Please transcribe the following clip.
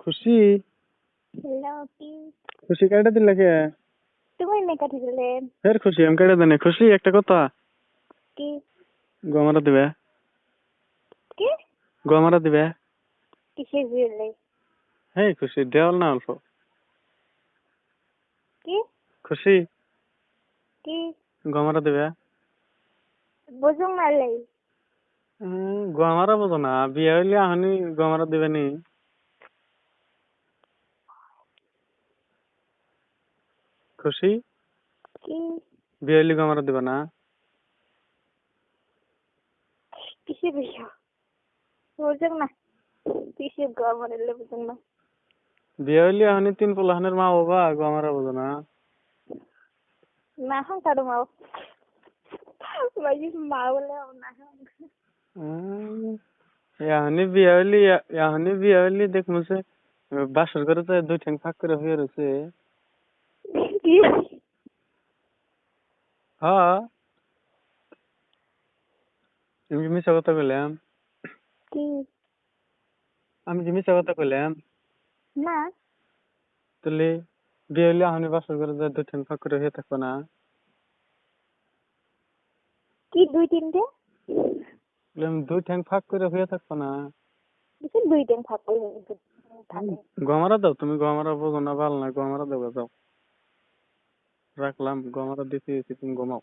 খুশি? খুশি কাইটা দিলে কে? তুমি নে কাটি দিলে ফের খুশি আমি কাইটা দেনে? খুশি একটা কথা? কি? গমারা দিবে? কি? গমারা দিবে? কিসের দিলে হেই খুশি দেওয়াল না অল্প? কি? খুশি? কি? গমারা দিবে? বুঝুম মারলাই উম, গমারা বোঝো না বিয়ে হইলে আহনি গমারা দিবে নি? খুশি? কি? বিয়ে হইলে গমারা দিবে না? কিসের বিষয় বুঝুম না। কিসের গা মারলে বুঝুম না। বিয়ে হইলে আহনি তিন পোলাহানের মা বাবা গমারা বোঝো না। না হাম কারও মাও মা বলে না এখনই বিয়ে হইলি এখনই বিয়ে মুছে বাসর করে তো দুই ঠ্যাং ফাঁক করে হয়ে রয়েছে। কি হ্যাঁ। আমি কি মিশা কথা কইলাম কি? আমি কি মিশা কথা কইলাম না। তাহলে বিয়ে হইলে বাসর করে তো দুই ঠ্যাং ফাঁক করে হয়ে থাকব না। কি দুই তিনটে? দুই ঠ্যাং ফাঁক করে হয়ে থাকব না। দুই দিন থাকবে? থাকে গমারা দাও তুমি গমারা বোঝো না ভালো না গমারা দেবো যাও রাখলাম ঘুমাতে দিছি তুমি ঘুমাও।